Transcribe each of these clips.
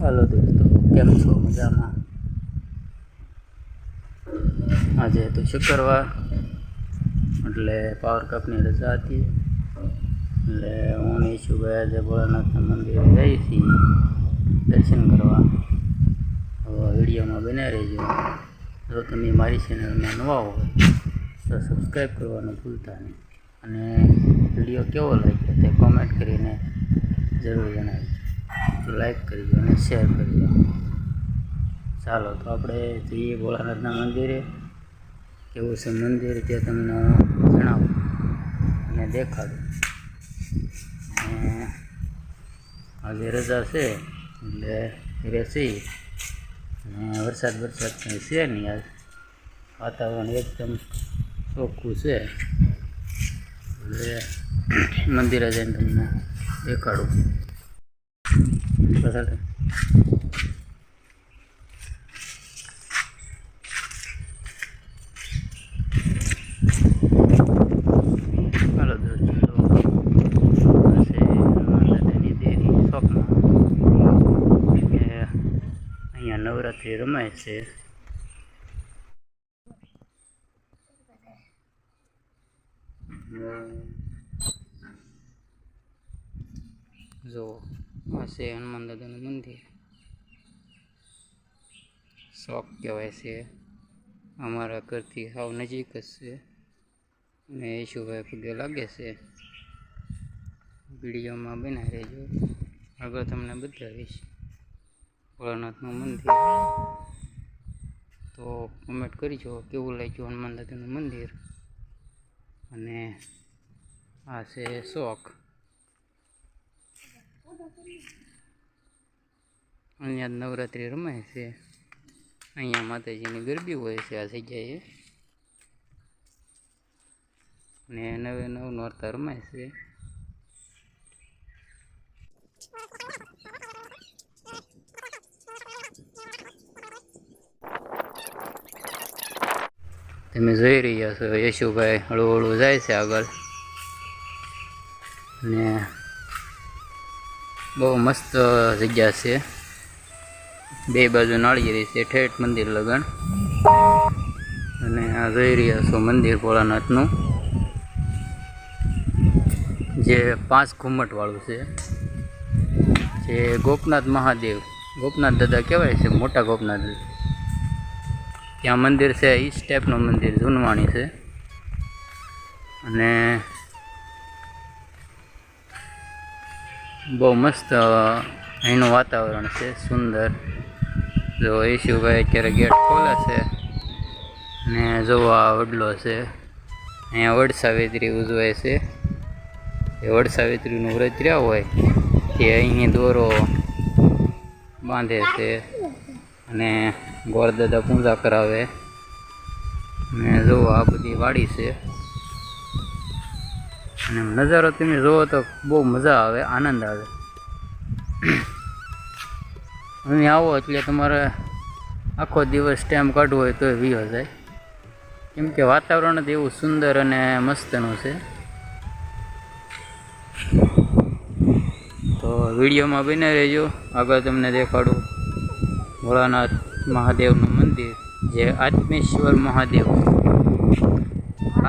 હાલો દોસ્તો કેમ છો? મજામાં? આજે તો શુક્રવાર. એટલે પાવર કપની રજા હતી. એટલે હું ને ગયા આજે ભોળાનાથના મંદિરે જઈ હતી. દર્શન કરવા. હવે વિડીયોમાં બન્યા રહેજો. જો તમે મારી ચેનલમાં નવા હોય, તો સબસ્ક્રાઈબ કરવાનું ભૂલતા નહીં. અને વીડિયો કેવો લાગ્યો તે કોમેન્ટ કરીને જરૂર જણાવજો. લાઈક કરજો અને શેર કરજો. ચાલો, તો આપણે જઈએ ભોળાનાથના મંદિરે. કેવું છે મંદિર તે તમને જણાવું અને દેખાડું. આજે રજા છે, એટલે ઘરે છીએ. વરસાદ વરસાદ કંઈ છે નહીં આજ. વાતાવરણ એકદમ ચોખ્ખું છે. એટલે મંદિરે જઈને તમને દેખાડું. નવરાત્રિ રમાય છે જો છે હનુમાન દાદાનું મંદિર શોખ કહેવાય છે. અમારા ઘરથી સાવ નજીક જ છે. અને યશુભાઈ પગે લાગે છે. વિડીયોમાં બનાવી રહેજો. આગળ તમને બતાવીશ ભોળાનાથનું મંદિર. તો કમેન્ટ કરજો કેવું લાગ્યું હનુમાન દાદાનું મંદિર. અને આ છે શોખ. અહીંયા નવરાત્રિ રમાય છે. અહીંયા માતાજીની ગરબી હોય છે આ જગ્યાએ. ને નવે નવ નોરતા રમાય છે. તમે જોઈ રહ્યા છો યશુભાઈ હળવું હળવું જાય છે આગળ. ને બહુ મસ્ત જગ્યા છે. બે બાજુ નાળિયેરી છે, ઠેઠ મંદિર લગન. અને આ જોઈ રહ્યા છો મંદિર ભોળાનાથનું. જે પાંચ ઘુમ્મટવાળું છે. જે ગોપનાથ મહાદેવ. ગોપનાથ દાદા કહેવાય છે, મોટા ગોપનાથ ત્યાં મંદિર છે એ ટાઈપનું મંદિર, જૂનવાણી છે. અને બહુ મસ્ત અહીંનું વાતાવરણ છે, સુંદર. જો ઈશુભાઈ અત્યારે ગેટ ખોલે છે ને જો આ વડલો છે, અહીંયા વડસાવિત્રી ઉજવાય છે. એ વડસાવિત્રીનું વ્રત રહ્યા હોય તે અહીં દોરો બાંધે છે, અને ગોરદાદા પૂજા કરાવે. ને જો આ બધી વાડી છે અને નજારો તમે જુઓ તો બહુ મજા આવે, આનંદ આવે. અહીં આવો એટલે તમારે આખો દિવસ ટાઈમ કાઢવો હોય તો વીઓ જાય. કેમ કે વાતાવરણ જ એવું સુંદર અને મસ્તનું છે. તો વિડીયોમાં બને રહેજો. આગળ તમને દેખાડું ભોળાનાથ મહાદેવનું મંદિર, જે આત્મેશ્વર મહાદેવ.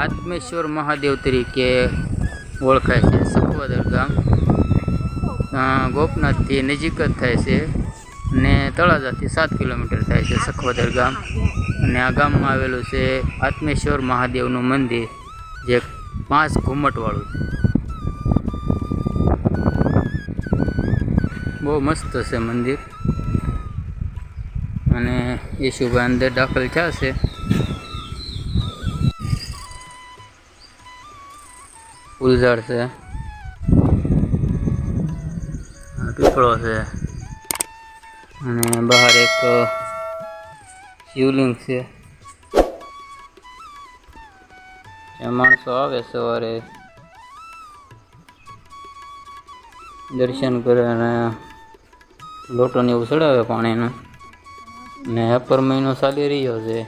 આત્મેશ્વર મહાદેવ તરીકે ઓળખાય છે. સખવદર ગામ. ગોપનાથથી નજીક જ થાય છે ને તળાજાથી સાત કિલોમીટર થાય છે સખવદર ગામ. અને આ ગામમાં આવેલું છે આત્મેશ્વર મહાદેવનું મંદિર, જે પાંચ ઘુમ્મટવાળું છે. બહુ મસ્ત છે મંદિર. અને યશુભાઈ અંદર દાખલ થયા છે. ફૂલઝાડ છે. પીપળો છે. અને બહાર એક શિવલિંગ છે. માણસો આવે સવારે દર્શન કરે અને લોટોને એવું ચડાવે પાણીનું. ને અપર મહિનો ચાલી રહ્યો છે.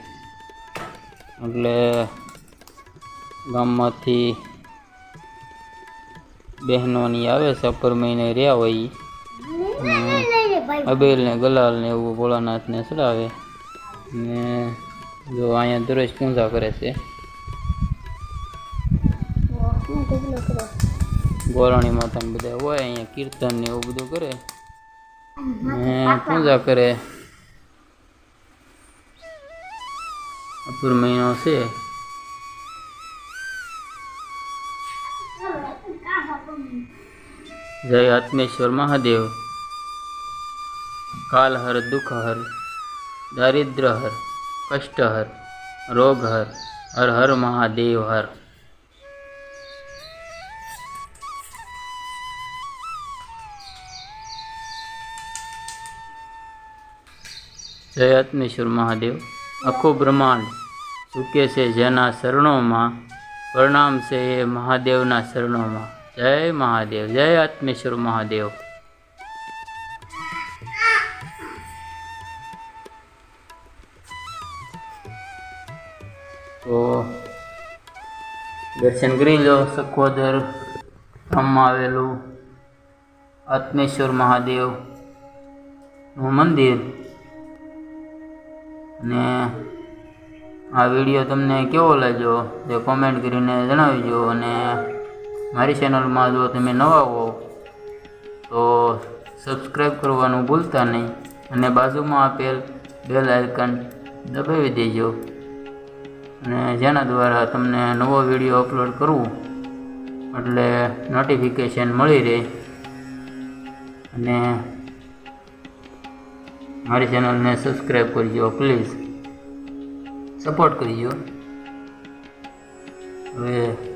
એટલે ગામમાંથી બહેનોની આવે છે અપર મહિને રહ્યા હોય. અબેલ ને ગલાલ ને એવું ભોળાનાથ ને ચડાવે. ને જો અહીંયા દરરોજ પૂજા કરે છે. ગોરાણી માતા બધા હોય અહીંયા કીર્તન ને એવું બધું કરે. ને પૂજા કરે. અપૂર મહિનો છે. જય આત્મેશ્વર મહાદેવ કાલ હર દુઃખ હર દારિદ્ર હર કષ્ટ હર રોગ હર હર હર મહાદેવ હર જય આત્મેશ્વર મહાદેવ આખું બ્રહ્માંડ ચૂકે છે જેના શરણોમાં પ્રણામ છે એ મહાદેવના શરણોમાં જય મહાદેવ, જય આત્મેશ્વર મહાદેવ. તો દર્શન કરી લો, સખોદર આવેલું આત્મેશ્વર મહાદેવનું મંદિર. અને આ વીડિયો તમને કેવો લાગ્યો, તે કોમેન્ટ કરીને જણાવજો અને મારી ચેનલમાં જો તમે નવા હો, તો સબસ્ક્રાઈબ કરવાનું ભૂલતા નહીં અને બાજુમાં આપેલ બેલ આઇકન દબાવી દેજો. અને જેના દ્વારા તમને નવો વીડિયો અપલોડ કરવું એટલે નોટિફિકેશન મળી રહે. અને મારી ચેનલને સબસ્ક્રાઈબ કરજો, પ્લીઝ. સપોર્ટ કરજો. હવે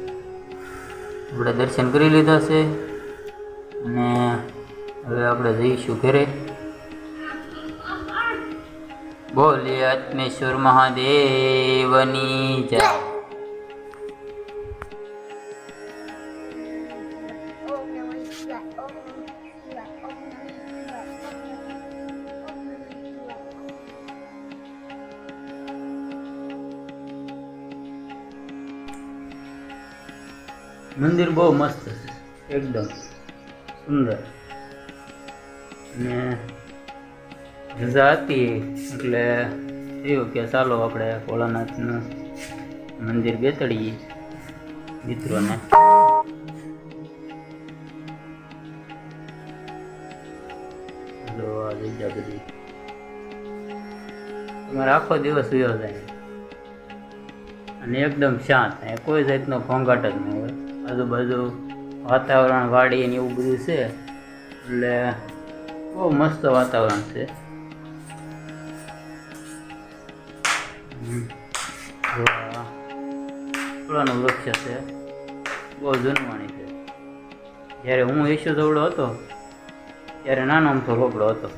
આપણે દર્શન કરી લીધા છે. અને હવે આપણે જઈશું ઘરે. બોલે આત્મેશ્વર મહાદેવની જય. મંદિર બહુ મસ્ત છે. એકદમ. સુંદર. અને રજા હતી એટલે થયું કે ચાલો આપણે ભોળાનાથનું મંદિર બેસડીએ મિત્રોને. બધી. તમારે આખો દિવસ વયો જાય અને એકદમ શાંત. કોઈ જાતનો ઘોંઘાટ જ નહીં હોય. આજુબાજુ વાતાવરણ, વાડી ને એવું બધું છે. એટલે બહુ મસ્ત વાતાવરણ છે. ફૂલોનું વૃક્ષ છે. બહુ જૂનવાણી છે. જ્યારે હું ઈશુ ધોવડો હતો, ત્યારે નાનો અમથો રોકડો હતો.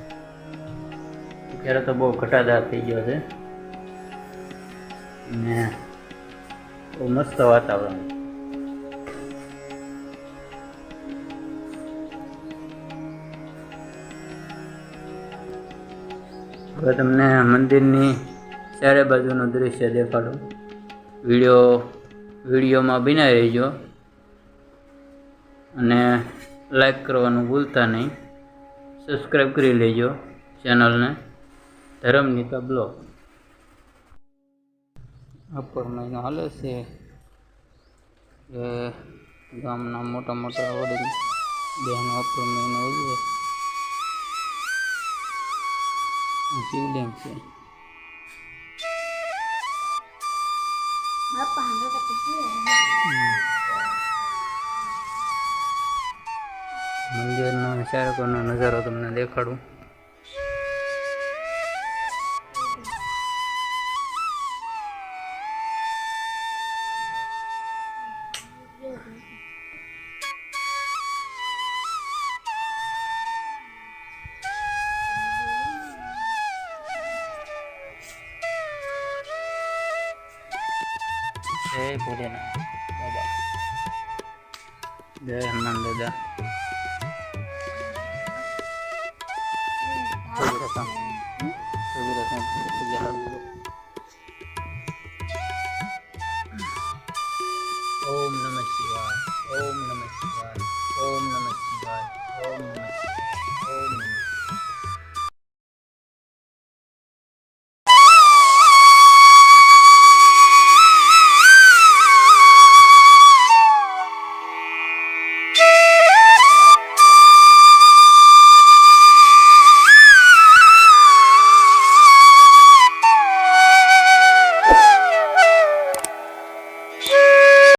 ત્યારે તો બહુ ઘટાદાર થઈ ગયો છે. ને બહુ મસ્ત વાતાવરણ હવે તમને મંદિરની ચારે બાજુનું દૃશ્ય દેખાડું. વીડિયો, વિડીયોમાં બનાવી રહેજો. અને લાઈક કરવાનું ભૂલતા નહીં. સબસ્ક્રાઈબ કરી લેજો ચેનલને. ધરમનીતા બ્લોગ. અપર મહિનો હાલે છે. ગામના મોટા મોટા વડીલ બહેનો અપર મહિનો ઉજવે. શિવલિંગ છે મંદિરનો ચારકોનો નજારો તમને દેખાડું. જય ભોલેનાથ. બાબા. જય હનુમાન દાદા.